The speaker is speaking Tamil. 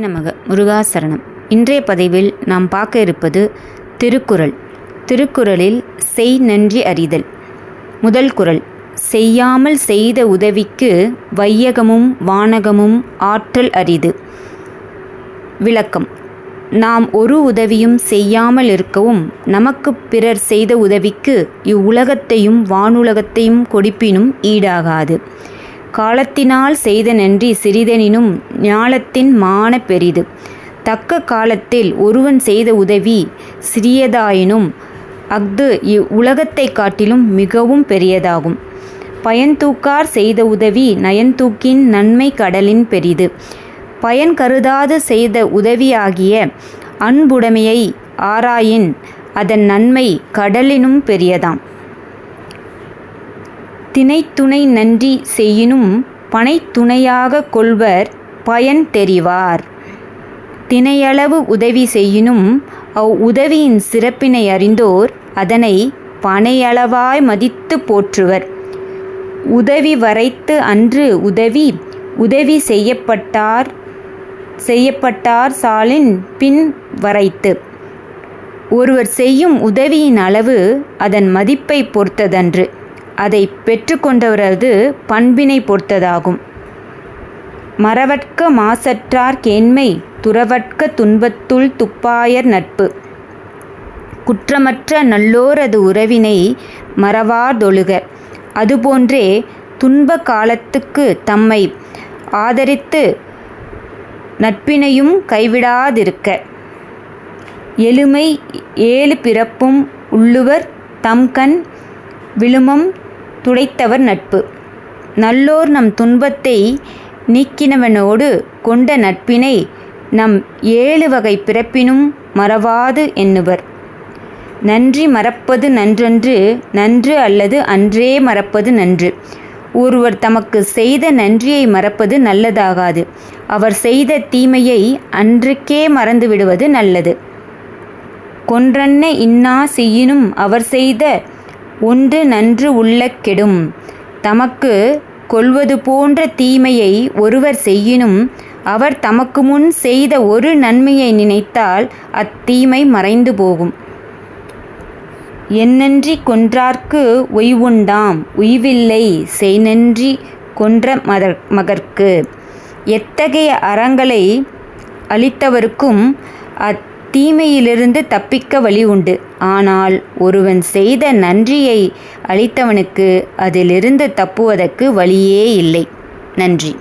நமக முருகாசரணம் இன்றைய பதிவில் நாம் பார்க்க இருப்பது திருக்குறள். திருக்குறளில் செய் நன்றி அறிதல். முதல் குறள். செய்யாமல் செய்த உதவிக்கு வையகமும் வானகமும் ஆற்றல் அரிது. விளக்கம். நாம் ஒரு உதவியும் செய்யாமல் இருக்கவும் நமக்கு பிறர் செய்த உதவிக்கு இவ்வுலகத்தையும் வானுலகத்தையும் கொடுப்பினும் ஈடாகாது. காலத்தினால் செய்த நன்றி சிறிதெனினும் ஞாலத்தின் மான பெரிது. தக்க காலத்தில் ஒருவன் செய்த உதவி சிறியதாயினும் அஃது உலகத்தை காட்டிலும் மிகவும் பெரியதாகும். பயன்தூக்கார் செய்த உதவி நயன்தூக்கின் நன்மை கடலின் பெரிது. பயன் கருதாது செய்த உதவியாகிய அன்புடைமையை ஆராயின் அதன் நன்மை கடலினும் பெரியதாம். தினைத்துணை நன்றி செய்யினும் பனைத்துணையாக கொள்வர் பயன் தெரிவார். தினையளவு உதவி செய்யினும் அவ் உதவியின் சிறப்பினை அறிந்தோர் அதனை பனையளவாய் மதித்துப் போற்றுவர். உதவி வரைத்து அன்று உதவி உதவி செய்யப்பட்டார் செய்யப்பட்டார் சாலின் பின் வரைத்து. ஒருவர் செய்யும் உதவியின் அளவு அதன் மதிப்பை பொறுத்ததன்று. அதை பெற்றுக்கொண்டவரது பண்பினை பொறுத்ததாகும். மறவற்க மாசற்றார் கேண்மை துறவற்க துன்பத்துள் துப்பாயர் நட்பு. குற்றமற்ற நல்லோரது உறவினை மறவாதொழுக அதுபோன்றே துன்ப காலத்துக்கு தம்மை ஆதரித்து நட்பினையும் கைவிடாதிருக்க. எளுமை ஏழு பிறப்பும் உள்ளுவர் தம்கண் விழுமம் துடைத்தவர் நட்பு. நல்லோர் நம் துன்பத்தை நீக்கினவனோடு கொண்ட நட்பினை நம் ஏழு வகை பிறப்பினும் மறவாது எண்ணுவர். நன்றி மறப்பது நன்றன்று நன்று அல்லது அன்றே மறப்பது நன்று. ஒருவர் தமக்கு செய்த நன்றியை மறப்பது நல்லதாகாது. அவர் செய்த தீமையை அன்றுக்கே மறந்து விடுவது நல்லது. கொன்றன்ன இன்னா செய்யினும் அவர் செய்த ஒன்று நன்று உள்ள கெடும். தமக்கு கொள்வது போன்ற தீமையை ஒருவர் செய்யினும் அவர் தமக்கு முன் செய்த ஒரு நன்மையை நினைத்தால் அத்தீமை மறைந்து போகும். என்னன்றி கொன்றார்க்கு ஒய்வுண்டாம் உய்வில்லை செய்நன்றி கொன்ற மதர் மகர்க்கு. எத்தகைய அறங்களை அளித்தவருக்கும் தீமையிலிருந்து தப்பிக்க வழி உண்டு. ஆனால் ஒருவன் செய்த நன்றியை அளித்தவனுக்கு அதிலிருந்து தப்புவதற்கு வழியே இல்லை. நன்றி.